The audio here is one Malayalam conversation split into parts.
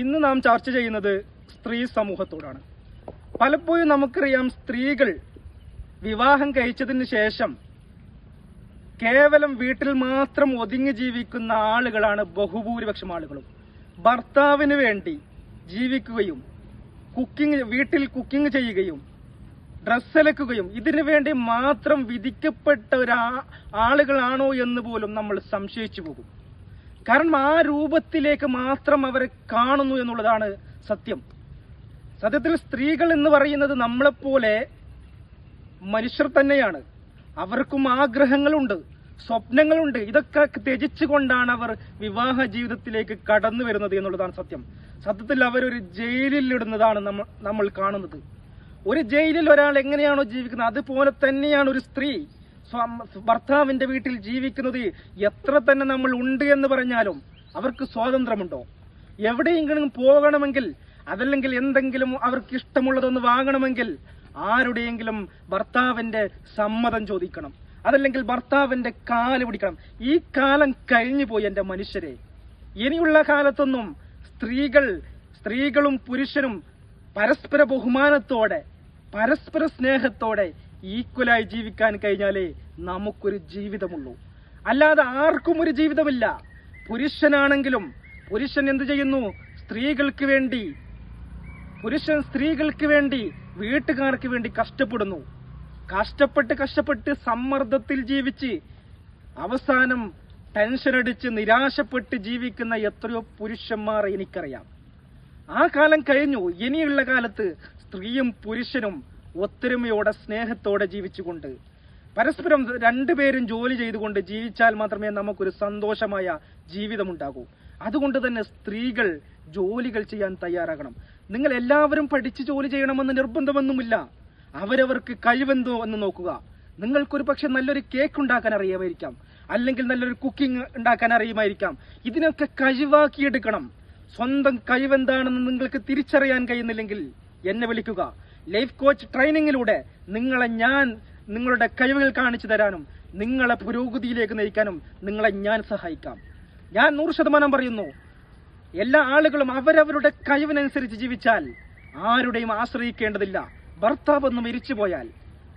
ഇന്ന് നാം ചർച്ച ചെയ്യുന്നത് സ്ത്രീ സമൂഹത്തോടാണ്. പലപ്പോഴും നമുക്കറിയാം സ്ത്രീകൾ വിവാഹം കഴിച്ചതിന് ശേഷം കേവലം വീട്ടിൽ മാത്രം ഒതുങ്ങി ജീവിക്കുന്ന ആളുകളാണ് ബഹുഭൂരിപക്ഷം ആളുകളും. ഭർത്താവിന് വേണ്ടി ജീവിക്കുകയും കുക്കിംഗ് വീട്ടിൽ കുക്കിംഗ് ചെയ്യുകയും ഡ്രസ്സ് അലക്കുകയും ഇതിനു വേണ്ടി മാത്രം വിധിക്കപ്പെട്ട ഒരാ ആളുകളാണോ എന്ന് പോലും നമ്മൾ സംശയിച്ചു പോകും. കാരണം ആ രൂപത്തിലേക്ക് മാത്രം അവർ കാണുന്നു എന്നുള്ളതാണ് സത്യം. സത്യത്തിൽ സ്ത്രീകൾ എന്ന് പറയുന്നത് നമ്മളെപ്പോലെ മനുഷ്യർ തന്നെയാണ്. അവർക്കും ആഗ്രഹങ്ങളുണ്ട് സ്വപ്നങ്ങളുണ്ട്. ഇതൊക്കെ ത്യജിച്ചുകൊണ്ടാണ് അവർ വിവാഹ ജീവിതത്തിലേക്ക് കടന്നു വരുന്നത് എന്നുള്ളതാണ് സത്യം. സത്യത്തിൽ അവരൊരു ജയിലിൽ ഇടുന്നതാണ് നമ്മൾ നമ്മൾ കാണുന്നത്. ഒരു ജയിലിൽ ഒരാൾ എങ്ങനെയാണോ ജീവിക്കുന്നത് അതുപോലെ തന്നെയാണ് ഒരു സ്ത്രീ. ഭർത്താവിന്റെ വീട്ടിൽ ജീവിക്കുന്നത് എത്ര തന്നെ നമ്മൾ ഉണ്ട് എന്ന് പറഞ്ഞാലും അവർക്ക് സ്വാതന്ത്ര്യമുണ്ടോ? എവിടെയെങ്കിലും പോകണമെങ്കിൽ അതല്ലെങ്കിൽ എന്തെങ്കിലും അവർക്ക് ഇഷ്ടമുള്ളതൊന്ന് വാങ്ങണമെങ്കിൽ ആരുടെയെങ്കിലും ഭർത്താവിന്റെ സമ്മതം ചോദിക്കണം. അതല്ലെങ്കിൽ ഭർത്താവിന്റെ കാൽ പിടിക്കണം. ഈ കാലം കഴിഞ്ഞു പോയി എന്റെ മനുഷ്യരെ. ഇനിയുള്ള കാലത്തൊന്നും സ്ത്രീകൾ സ്ത്രീകളും പുരുഷനും പരസ്പര ബഹുമാനത്തോടെ പരസ്പര സ്നേഹത്തോടെ ഈക്വലായി ജീവിക്കാൻ കഴിഞ്ഞാലേ നമുക്കൊരു ജീവിതമുള്ളൂ. അല്ലാതെ ആർക്കും ഒരു ജീവിതമില്ല. പുരുഷനാണെങ്കിലും പുരുഷൻ എന്ത് ചെയ്യുന്നു? സ്ത്രീകൾക്ക് വേണ്ടി പുരുഷൻ സ്ത്രീകൾക്ക് വേണ്ടി വീട്ടുകാർക്ക് വേണ്ടി കഷ്ടപ്പെടുന്നു. കഷ്ടപ്പെട്ട് കഷ്ടപ്പെട്ട് സമ്മർദ്ദത്തിൽ ജീവിച്ച് അവസാനം ടെൻഷൻ അടിച്ച് നിരാശപ്പെട്ട് ജീവിക്കുന്ന എത്രയോ പുരുഷന്മാർ എനിക്കറിയാം. ആ കാലം കഴിഞ്ഞു. ഇനിയുള്ള കാലത്ത് സ്ത്രീയും പുരുഷനും ഒത്തൊരുമയോടെ സ്നേഹത്തോടെ ജീവിച്ചുകൊണ്ട് പരസ്പരം രണ്ടുപേരും ജോലി ചെയ്തുകൊണ്ട് ജീവിച്ചാൽ മാത്രമേ നമുക്കൊരു സന്തോഷമായ ജീവിതമുണ്ടാകൂ. അതുകൊണ്ട് തന്നെ സ്ത്രീകൾ ജോലികൾ ചെയ്യാൻ തയ്യാറാകണം. നിങ്ങൾ എല്ലാവരും പഠിച്ച് ജോലി ചെയ്യണമെന്ന് നിർബന്ധമൊന്നുമില്ല. അവരവർക്ക് കഴിവെന്തോ എന്ന് നോക്കുക. നിങ്ങൾക്കൊരു പക്ഷെ നല്ലൊരു കേക്ക് ഉണ്ടാക്കാൻ അറിയാമായിരിക്കാം. അല്ലെങ്കിൽ നല്ലൊരു കുക്കിംഗ് ഉണ്ടാക്കാൻ അറിയുമായിരിക്കാം. ഇതിനൊക്കെ കഴിവാക്കിയെടുക്കണം. സ്വന്തം കഴിവെന്താണെന്ന് നിങ്ങൾക്ക് തിരിച്ചറിയാൻ കഴിയുന്നില്ലെങ്കിൽ എന്നെ വിളിക്കുക. ലൈഫ് കോച്ച് ട്രെയിനിങ്ങിലൂടെ നിങ്ങളെ ഞാൻ നിങ്ങളുടെ കഴിവുകൾ കാണിച്ചു തരാനും നിങ്ങളെ പുരോഗതിയിലേക്ക് നയിക്കാനും നിങ്ങളെ ഞാൻ സഹായിക്കാം. ഞാൻ നൂറ് ശതമാനം പറയുന്നു എല്ലാ ആളുകളും അവരവരുടെ കഴിവിനനുസരിച്ച് ജീവിച്ചാൽ ആരുടെയും ആശ്രയിക്കേണ്ടതില്ല. ഭർത്താവ് ഒന്ന് മരിച്ചു പോയാൽ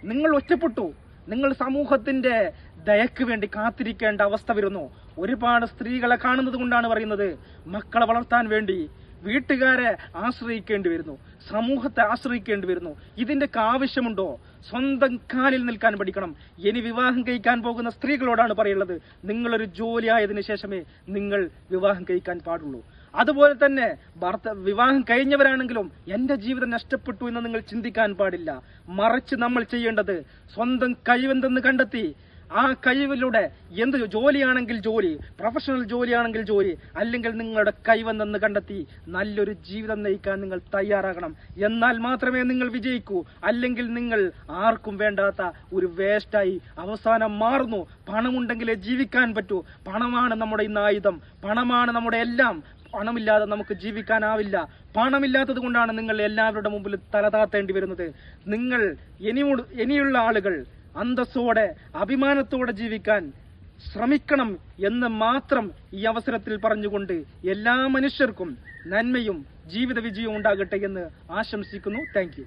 നിങ്ങൾ ഒറ്റപ്പെട്ടു നിങ്ങൾ സമൂഹത്തിന്റെ ദയക്ക് വേണ്ടി കാത്തിരിക്കേണ്ട അവസ്ഥ വരുന്നു. ഒരുപാട് സ്ത്രീകളെ കാണുന്നത് കൊണ്ടാണ് പറയുന്നത് മക്കളെ വളർത്താൻ വേണ്ടി വീട്ടുകാരെ ആശ്രയിക്കേണ്ടി വരുന്നു. സമൂഹത്തെ ആശ്രയിക്കേണ്ടി വരുന്നു. ഇതിന്റെ ആവശ്യമുണ്ടോ സ്വന്തം കാലിൽ നിൽക്കാൻ പഠിക്കണം. ഇനി വിവാഹം കഴിക്കാൻ പോകുന്ന സ്ത്രീകളോടാണ് പറയുള്ളത് നിങ്ങളൊരു ജോലി ആയതിനു ശേഷമേ നിങ്ങൾ വിവാഹം കഴിക്കാൻ പാടുള്ളൂ. അതുപോലെ തന്നെ ഭർത്ത വിവാഹം കഴിഞ്ഞവരാണെങ്കിലും എന്റെ ജീവിതം നഷ്ടപ്പെട്ടു എന്ന് നിങ്ങൾ ചിന്തിക്കാൻ പാടില്ല. മറിച്ച് നമ്മൾ ചെയ്യേണ്ടത് സ്വന്തം കഴിവെന്തെന്ന് കണ്ടെത്തി ആ കഴിവിലൂടെ എന്ത് ജോലിയാണെങ്കിൽ ജോലി പ്രൊഫഷണൽ ജോലിയാണെങ്കിൽ ജോലി അല്ലെങ്കിൽ നിങ്ങളുടെ കൈവെന്നെന്ന് കണ്ടെത്തി നല്ലൊരു ജീവിതം നയിക്കാൻ നിങ്ങൾ തയ്യാറാകണം. എന്നാൽ മാത്രമേ നിങ്ങൾ വിജയിക്കൂ. അല്ലെങ്കിൽ നിങ്ങൾ ആർക്കും വേണ്ടാത്ത ഒരു വേസ്റ്റായി അവസാനം മാറുന്നു. പണമുണ്ടെങ്കിലേ ജീവിക്കാൻ പറ്റൂ. പണമാണ് നമ്മുടെ ഇന്ന് ആയുധം. പണമാണ് നമ്മുടെ എല്ലാം. പണമില്ലാതെ നമുക്ക് ജീവിക്കാനാവില്ല. പണമില്ലാത്തത് കൊണ്ടാണ് നിങ്ങൾ എല്ലാവരുടെ മുമ്പിൽ തലതാത്തേണ്ടി വരുന്നത്. നിങ്ങൾ ഇനിയുള്ള ആളുകൾ അന്തസ്സോടെ അഭിമാനത്തോടെ ജീവിക്കാൻ ശ്രമിക്കണം എന്ന് മാത്രം ഈ അവസരത്തിൽ പറഞ്ഞുകൊണ്ട് എല്ലാ മനുഷ്യർക്കും നന്മയും ജീവിത വിജയവും ഉണ്ടാകട്ടെ എന്ന് ആശംസിക്കുന്നു. താങ്ക്